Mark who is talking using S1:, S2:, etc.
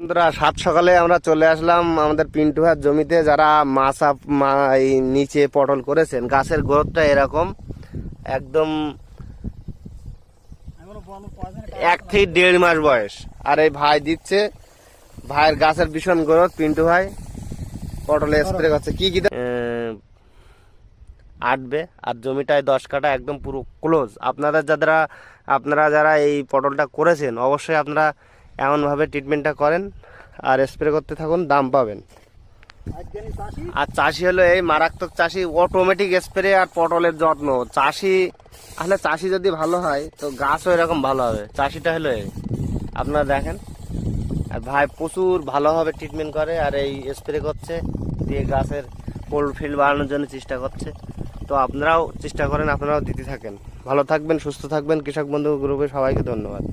S1: বন্ধুরা সাত সকালে আমরা চলে আসলাম আমাদের পিন্টু ভাইয়ের জমিতে যারা মাছ আপ- মা- এই নিচে পটল করেছেন। গাছের গ্রোথটা এরকম একদম এক থেকে দেড় মাস বয়স। আর এই ভাই দিচ্ছে ভাইয়ের গাছের ভীষণ গ্রোথ পিন্টু ভাই। পটলে স্প্রে করছে। কি কি আটবে আর জমিটায় দশ কাটা একদম পুরো ক্লোজ আপনাদের যারা আপনারা যারা এই পটলটা করেছেন অবশ্যই আপনারা এমনভাবে ট্রিটমেন্টটা করেন আর স্প্রে করতে থাকুন, দাম পাবেন। আর চাষি হলো এই মারাত্মক চাষি অটোমেটিক স্প্রে আর পটলের যত্ন। চাষি আসলে চাষি যদি ভালো হয়, তো গাছও এরকম ভালো হবে। চাষিটা হলো এই। আপনারা দেখেন, আর ভাই প্রচুর ভালোভাবে ট্রিটমেন্ট করে আর এই স্প্রে করছে, দিয়ে গাছের কোল্ড ফিল্ড বাড়ানোর জন্য চেষ্টা করছে। তো আপনারাও চেষ্টা করেন, আপনারাও দিতে থাকেন। ভালো থাকবেন, সুস্থ থাকবেন। কৃষক বন্ধু গ্রুপে সবাইকে ধন্যবাদ।